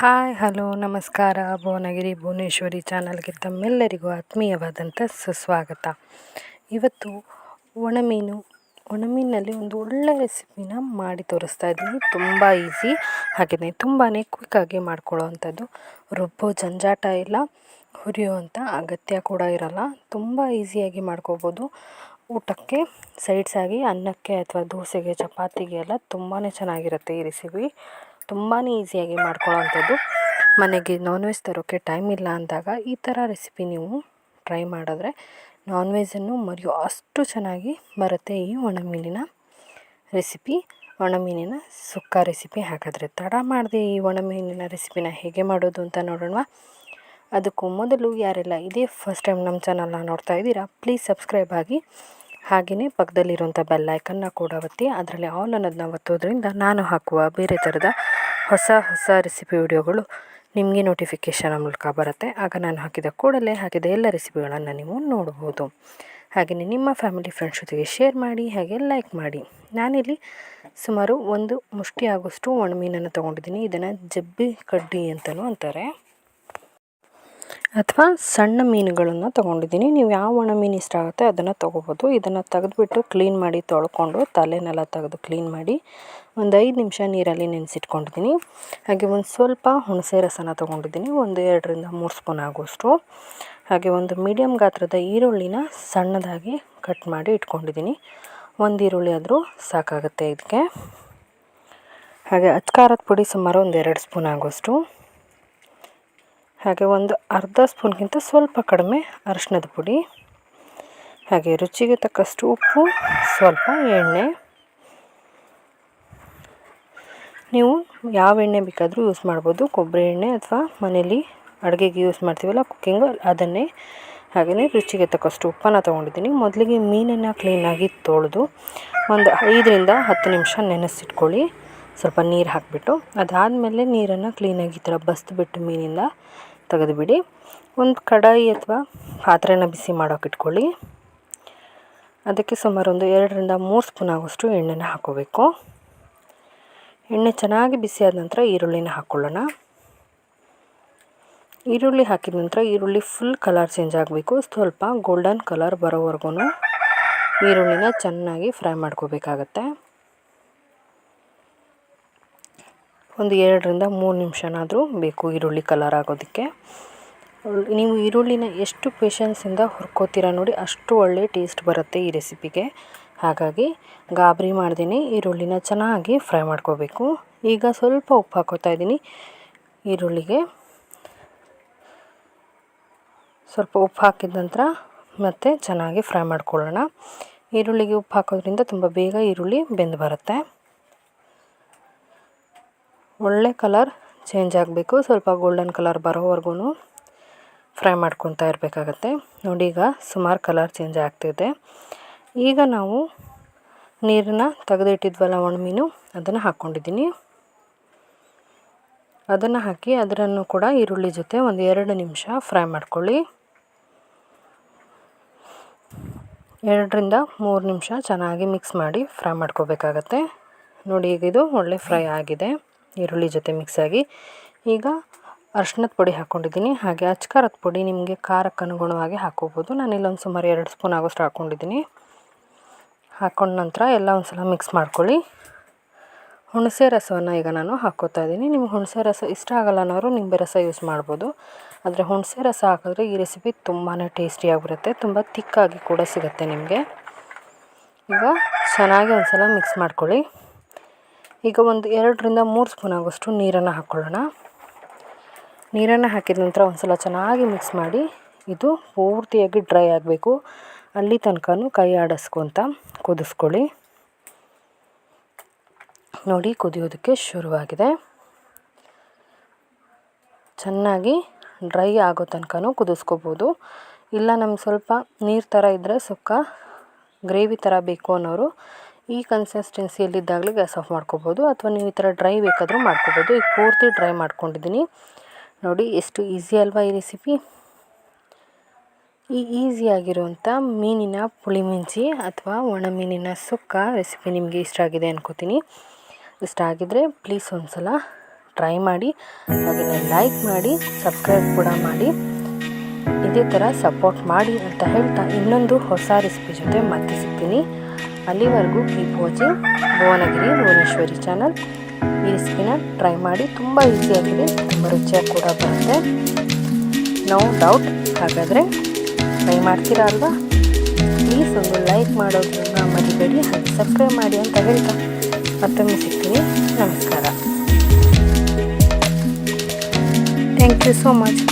Hi, hello, ನಮಸ್ಕಾರ. ಭುವನಗಿರಿ ಭುವನೇಶ್ವರಿ ಚಾನಲ್ಗೆ ತಮ್ಮೆಲ್ಲರಿಗೂ ಆತ್ಮೀಯವಾದಂಥ ಸುಸ್ವಾಗತ. ಇವತ್ತು ಒಣಮೀನು ಒಣಮೀನಲ್ಲಿ ಒಂದು ಒಳ್ಳೆ ರೆಸಿಪಿನ ಮಾಡಿ ತೋರಿಸ್ತಾ ಇದ್ದೀನಿ. ತುಂಬ ಈಸಿ ಹಾಗೆಯೇ ತುಂಬಾ ಕ್ವಿಕ್ಕಾಗಿ ಮಾಡ್ಕೊಳ್ಳೋ ಅಂಥದ್ದು ರುಬ್ಬೋ ಜಂಜಾಟ ಇಲ್ಲ, ಹುರಿಯುವಂಥ ಅಗತ್ಯ ಕೂಡ ಇರಲ್ಲ. ತುಂಬ ಈಸಿಯಾಗಿ ಮಾಡ್ಕೋಬೋದು. ಊಟಕ್ಕೆ ಸೈಡ್ಸಾಗಿ ಅನ್ನಕ್ಕೆ ಅಥವಾ ದೋಸೆಗೆ, ಚಪಾತಿಗೆ ಎಲ್ಲ ತುಂಬಾ ಚೆನ್ನಾಗಿರುತ್ತೆ ಈ ರೆಸಿಪಿ. ತುಂಬಾ ಈಸಿಯಾಗಿ ಮಾಡ್ಕೊಳ್ಳೋವಂಥದ್ದು. ಮನೆಗೆ ನಾನ್ ವೆಜ್ ತರೋಕ್ಕೆ ಟೈಮ್ ಇಲ್ಲ ಅಂದಾಗ ಈ ಥರ ರೆಸಿಪಿ ನೀವು ಟ್ರೈ ಮಾಡಿದ್ರೆ ನಾನ್ ವೆಜ್ಜನ್ನು ಮರೆಯೋ ಅಷ್ಟು ಚೆನ್ನಾಗಿ ಬರುತ್ತೆ ಈ ಒಣಮೀನಿನ ರೆಸಿಪಿ ಒಣಮೀನಿನ ಸುಕ್ಕ ರೆಸಿಪಿ ಹಾಕಿದ್ರೆ ತಡ ಮಾಡಿದೆ ಈ ಒಣಮೀನಿನ ರೆಸಿಪಿನ ಹೇಗೆ ಮಾಡೋದು ಅಂತ ನೋಡೋಣ ಅದಕ್ಕೂ ಮೊದಲು ಯಾರೆಲ್ಲ ಇದೇ ಫಸ್ಟ್ ಟೈಮ್ ನಮ್ಮ ಚಾನಲ್ನ ನೋಡ್ತಾ ಇದ್ದೀರಾ ಪ್ಲೀಸ್ ಸಬ್ಸ್ಕ್ರೈಬ್ ಆಗಿ. ಹಾಗೆಯೇ ಪಕ್ಕದಲ್ಲಿರುವಂಥ ಬೆಲ್ಲೈಕನ್ನ ಕೂಡ ಒತ್ತಿ, ಅದರಲ್ಲಿ ಆಲ್ ಅನ್ನೋದನ್ನ ಒತ್ತೋದ್ರಿಂದ ನಾನು ಹಾಕುವ ಬೇರೆ ಥರದ ಹೊಸ ಹೊಸ ರೆಸಿಪಿ ವಿಡಿಯೋಗಳು ನಿಮಗೆ ನೋಟಿಫಿಕೇಷನ್ ಮೂಲಕ ಬರುತ್ತೆ. ಆಗ ನಾನು ಹಾಕಿದ ಕೂಡಲೇ ಹಾಕಿದ ಎಲ್ಲ ರೆಸಿಪಿಗಳನ್ನು ನೀವು ನೋಡ್ಬೋದು. ಹಾಗೆಯೇ ನಿಮ್ಮ ಫ್ಯಾಮಿಲಿ ಫ್ರೆಂಡ್ಸ್ ಜೊತೆಗೆ ಶೇರ್ ಮಾಡಿ, ಹಾಗೆ ಲೈಕ್ ಮಾಡಿ. ನಾನಿಲ್ಲಿ ಸುಮಾರು ಒಂದು ಮುಷ್ಟಿ ಆಗೋಷ್ಟು ಒಣಮೀನನ್ನು ತೊಗೊಂಡಿದ್ದೀನಿ. ಇದನ್ನು ಜಬ್ಬಿ ಕಡ್ಡಿ ಅಂತಲೂ ಅಂತಾರೆ. ಅಥವಾ ಸಣ್ಣ ಮೀನುಗಳನ್ನು ತೊಗೊಂಡಿದ್ದೀನಿ. ನೀವು ಯಾವ ಒಣ ಮೀನು ಇಷ್ಟ ಆಗುತ್ತೆ ಅದನ್ನು ತೊಗೋಬೋದು. ಇದನ್ನು ತೆಗೆದ್ಬಿಟ್ಟು ಕ್ಲೀನ್ ಮಾಡಿ ತೊಳ್ಕೊಂಡು ತಲೆನೆಲ್ಲ ತೆಗೆದು ಕ್ಲೀನ್ ಮಾಡಿ ಒಂದು ಐದು ನಿಮಿಷ ನೀರಲ್ಲಿ ನೆನೆಸಿಟ್ಕೊಂಡಿದ್ದೀನಿ. ಹಾಗೆ ಒಂದು ಸ್ವಲ್ಪ ಹುಣಸೆ ರಸನ ತೊಗೊಂಡಿದ್ದೀನಿ. ಒಂದು ಎರಡರಿಂದ ಮೂರು ಸ್ಪೂನ್ ಆಗುವಷ್ಟು. ಹಾಗೆ ಒಂದು ಮೀಡಿಯಮ್ ಗಾತ್ರದ ಈರುಳ್ಳಿನ ಸಣ್ಣದಾಗಿ ಕಟ್ ಮಾಡಿ ಇಟ್ಕೊಂಡಿದ್ದೀನಿ. ಒಂದು ಈರುಳ್ಳಿ ಆದರೂ ಸಾಕಾಗುತ್ತೆ ಇದಕ್ಕೆ. ಹಾಗೆ ಅಚ್ಕಾರದ ಪುಡಿ ಸುಮಾರು ಒಂದು ಎರಡು ಸ್ಪೂನ್ ಆಗುವಷ್ಟು. ಹಾಗೆ ಒಂದು ಅರ್ಧ ಸ್ಪೂನ್ಗಿಂತ ಸ್ವಲ್ಪ ಕಡಿಮೆ ಅರಿಶಿಣದ ಪುಡಿ. ಹಾಗೆ ರುಚಿಗೆ ತಕ್ಕಷ್ಟು ಉಪ್ಪು, ಸ್ವಲ್ಪ ಎಣ್ಣೆ. ನೀವು ಯಾವ ಎಣ್ಣೆ ಬೇಕಾದರೂ ಯೂಸ್ ಮಾಡ್ಬೋದು. ಕೊಬ್ಬರಿ ಎಣ್ಣೆ ಅಥವಾ ಮನೇಲಿ ಅಡುಗೆಗೆ ಯೂಸ್ ಮಾಡ್ತೀವಲ್ಲ ಕುಕ್ಕಿಂಗು ಅದನ್ನೇ. ಹಾಗೆಯೇ ರುಚಿಗೆ ತಕ್ಕಷ್ಟು ಉಪ್ಪನ್ನು ತೊಗೊಂಡಿದ್ದೀನಿ. ಮೊದಲಿಗೆ ಮೀನನ್ನು ಕ್ಲೀನಾಗಿ ತೊಳೆದು ಒಂದು ಐದರಿಂದ ಹತ್ತು ನಿಮಿಷ ನೆನೆಸಿಟ್ಕೊಳ್ಳಿ. ಸ್ವಲ್ಪ ನೀರು ಹಾಕಿಬಿಟ್ಟು ಅದಾದಮೇಲೆ ನೀರನ್ನು ಕ್ಲೀನಾಗಿ ಈ ಥರ ಬಸಿದ್ಬಿಟ್ಟು ಮೀನಿಂದ ತೆಗೆದುಬಿಡಿ. ಒಂದು ಕಡಾಯಿ ಅಥವಾ ಪಾತ್ರೆನ ಬಿಸಿ ಮಾಡೋಕೆ ಇಟ್ಕೊಳ್ಳಿ. ಅದಕ್ಕೆ ಸುಮಾರು ಒಂದು ಎರಡರಿಂದ ಮೂರು ಸ್ಪೂನ್ ಆಗೋಷ್ಟು ಎಣ್ಣೆನ ಹಾಕೋಬೇಕು. ಎಣ್ಣೆ ಚೆನ್ನಾಗಿ ಬಿಸಿಯಾದ ನಂತರ ಈರುಳ್ಳಿನ ಹಾಕ್ಕೊಳ್ಳೋಣ ಈರುಳ್ಳಿ ಹಾಕಿದ ನಂತರ ಈರುಳ್ಳಿ ಫುಲ್ ಕಲರ್ ಚೇಂಜ್ ಆಗಬೇಕು. ಸ್ವಲ್ಪ ಗೋಲ್ಡನ್ ಕಲರ್ ಬರೋವರೆಗೂ ಈರುಳ್ಳಿನ ಚೆನ್ನಾಗಿ ಫ್ರೈ ಮಾಡ್ಕೋಬೇಕಾಗತ್ತೆ. ಒಂದು ಎರಡರಿಂದ ಮೂರು ನಿಮಿಷನಾದರೂ ಬೇಕು ಈರುಳ್ಳಿ ಕಲರ್ ಆಗೋದಕ್ಕೆ. ನೀವು ಈರುಳ್ಳಿನ ಎಷ್ಟು ಪೇಷನ್ಸಿಂದ ಹುರ್ಕೋತೀರ ನೋಡಿ, ಅಷ್ಟು ಒಳ್ಳೆ ಟೇಸ್ಟ್ ಬರುತ್ತೆ ಈ ರೆಸಿಪಿಗೆ ಹಾಗಾಗಿ ಗಾಬರಿ ಮಾಡ್ದೇ ಈರುಳ್ಳಿನ ಚೆನ್ನಾಗಿ ಫ್ರೈ ಮಾಡ್ಕೋಬೇಕು. ಈಗ ಸ್ವಲ್ಪ ಉಪ್ಪು ಹಾಕೋತಾ ಇದ್ದೀನಿ. ಈರುಳ್ಳಿಗೆ ಸ್ವಲ್ಪ ಉಪ್ಪು ಹಾಕಿದ ನಂತರ ಮತ್ತೆ ಚೆನ್ನಾಗಿ ಫ್ರೈ ಮಾಡ್ಕೊಳ್ಳೋಣ. ಈರುಳ್ಳಿಗೆ ಉಪ್ಪು ಹಾಕೋದ್ರಿಂದ ತುಂಬ ಬೇಗ ಈರುಳ್ಳಿ ಬೆಂದು ಬರುತ್ತೆ. ಒಳ್ಳೆ ಕಲರ್ ಚೇಂಜ್ ಆಗಬೇಕು. ಸ್ವಲ್ಪ ಗೋಲ್ಡನ್ ಕಲರ್ ಬರೋವರೆಗೂ ಫ್ರೈ ಮಾಡ್ಕೊತಾ ಇರಬೇಕಾಗತ್ತೆ. ನೋಡಿ ಈಗ ಸುಮಾರು ಕಲರ್ ಚೇಂಜ್ ಆಗ್ತಿದೆ. ಈಗ ನಾವು ನೀರನ್ನ ತೆಗೆದಿಟ್ಟಿದ್ವಲ್ಲ ಒಣ ಮೀನು ಅದನ್ನು ಹಾಕ್ಕೊಂಡಿದ್ದೀನಿ ಅದನ್ನು ಹಾಕಿ ಅದರನ್ನು ಕೂಡ ಈರುಳ್ಳಿ ಜೊತೆ ಒಂದು ಎರಡು ನಿಮಿಷ ಫ್ರೈ ಮಾಡ್ಕೊಳ್ಳಿ. ಎರಡರಿಂದ ಮೂರು ನಿಮಿಷ ಚೆನ್ನಾಗಿ ಮಿಕ್ಸ್ ಮಾಡಿ ಫ್ರೈ ಮಾಡ್ಕೋಬೇಕಾಗತ್ತೆ. ನೋಡಿ ಈಗ ಇದು ಒಳ್ಳೆ ಫ್ರೈ ಆಗಿದೆ. ಈರುಳ್ಳಿ ಜೊತೆ ಮಿಕ್ಸಾಗಿ ಈಗ ಅರ್ಶಿಣದ ಪುಡಿ ಹಾಕ್ಕೊಂಡಿದ್ದೀನಿ ಹಾಗೆ ಅಚ್ಕಾರದ ಪುಡಿ ನಿಮಗೆ ಖಾರಕ್ಕೆ ಅನುಗುಣವಾಗಿ ಹಾಕ್ಕೋಬೋದು ನಾನು ಇಲ್ಲೊಂದು ಸುಮಾರು ಎರಡು ಸ್ಪೂನ್ ಆಗೋಷ್ಟು ಹಾಕ್ಕೊಂಡಿದ್ದೀನಿ ಹಾಕ್ಕೊಂಡ ನಂತರ ಎಲ್ಲ ಒಂದು ಸಲ ಮಿಕ್ಸ್ ಮಾಡ್ಕೊಳ್ಳಿ. ಹುಣಸೆ ರಸವನ್ನು ಈಗ ನಾನು ಹಾಕ್ಕೋತಾ ಇದ್ದೀನಿ. ನಿಮ್ಗೆ ಹುಣಸೆ ರಸ ಇಷ್ಟ ಆಗಲ್ಲ ಅನ್ನೋರು ನಿಂಬೆ ರಸ ಯೂಸ್ ಮಾಡ್ಬೋದು. ಆದರೆ ಹುಣಸೆ ರಸ ಹಾಕಿದ್ರೆ ಈ ರೆಸಿಪಿ ತುಂಬಾ ಟೇಸ್ಟಿಯಾಗಿರುತ್ತೆ ತುಂಬ ತಿಕ್ಕಾಗಿ ಕೂಡ ಸಿಗುತ್ತೆ ನಿಮಗೆ. ಈಗ ಚೆನ್ನಾಗಿ ಒಂದು ಸಲ ಮಿಕ್ಸ್ ಮಾಡ್ಕೊಳ್ಳಿ. ಈಗ ಒಂದು ಎರಡರಿಂದ ಮೂರು ಸ್ಪೂನ್ ಆಗೋಷ್ಟು ನೀರನ್ನು ಹಾಕ್ಕೊಳ್ಳೋಣ. ನೀರನ್ನು ಹಾಕಿದ ನಂತರ ಒಂದು ಸಲ ಚೆನ್ನಾಗಿ ಮಿಕ್ಸ್ ಮಾಡಿ ಇದು ಪೂರ್ತಿಯಾಗಿ ಡ್ರೈ ಆಗಬೇಕು. ಅಲ್ಲಿ ತನಕ ಕೈ ಆಡಿಸ್ಕೊತ ಕುದಿಸ್ಕೊಳ್ಳಿ. ನೋಡಿ ಕುದಿಯೋದಕ್ಕೆ ಶುರುವಾಗಿದೆ. ಚೆನ್ನಾಗಿ ಡ್ರೈ ಆಗೋ ತನಕ ಕುದಿಸ್ಕೋಬೋದು. ಇಲ್ಲ, ನಮ್ಗೆ ಸ್ವಲ್ಪ ನೀರು ಥರ ಇದ್ದರೆ ಸುಕ್ಕ ಗ್ರೇವಿ ಥರ ಬೇಕು ಅನ್ನೋರು ಈ ಕನ್ಸಿಸ್ಟೆನ್ಸಿಯಲ್ಲಿದ್ದಾಗಲೇ ಗ್ಯಾಸ್ ಆಫ್ ಮಾಡ್ಕೋಬೋದು. ಅಥವಾ ನೀವು ಈ ಥರ ಡ್ರೈ ಬೇಕಾದರೂ ಮಾಡ್ಕೋಬೋದು. ಈಗ ಪೂರ್ತಿ ಡ್ರೈ ಮಾಡ್ಕೊಂಡಿದ್ದೀನಿ. ನೋಡಿ, ಎಷ್ಟು ಈಸಿ ಅಲ್ವಾ ಈ ರೆಸಿಪಿ ಈ ಈಸಿಯಾಗಿರುವಂಥ ಮೀನಿನ ಪುಳಿಮಿಂಚಿ ಅಥವಾ ಒಣ ಮೀನಿನ ಸುಕ್ಕ ರೆಸಿಪಿ ನಿಮಗೆ ಇಷ್ಟ ಆಗಿದೆ ಅನ್ಕೋತೀನಿ. ಇಷ್ಟ ಆಗಿದರೆ ಪ್ಲೀಸ್ ಒಂದು ಸಲ ಟ್ರೈ ಮಾಡಿ ಹಾಗೆಯೇ ಲೈಕ್ ಮಾಡಿ ಸಬ್ಸ್ಕ್ರೈಬ್ ಕೂಡ ಮಾಡಿ. ಇದೇ ಥರ ಸಪೋರ್ಟ್ ಮಾಡಿ ಅಂತ ಹೇಳ್ತಾ ಇನ್ನೊಂದು ಹೊಸ ರೆಸಿಪಿ ಜೊತೆ ಮತ್ತೆ ಸಿಗ್ತೀನಿ. ಅಲ್ಲಿವರೆಗೂ keep watching Bhuvanagiri, Bhuvaneshwari channel ಈ ರೆಸಿಪಿನ ಟ್ರೈ ಮಾಡಿ ತುಂಬ ಈಸಿಯಾಗಿದೆ ತುಂಬ ರುಚಿಯಾಗಿ ಕೂಡ ಬರುತ್ತೆ. ನೋ ಡೌಟ್ ಹಾಗಾದರೆ ಟ್ರೈ ಮಾಡ್ತೀರಾ ಅಲ್ವಾ? ಪ್ಲೀಸ್ ಒಂದು ಲೈಕ್ ಮಾಡೋದನ್ನ ಮರಿಬೇಡಿ, ಹಾಗೆ ಸಬ್ಸ್ಕ್ರೈಬ್ ಮಾಡಿ ಅಂತ ಹೇಳ್ತಾ. ಮತ್ತೊಮ್ಮೆ ಸಿಗ್ತೀನಿ. ನಮಸ್ಕಾರ. Thank you so much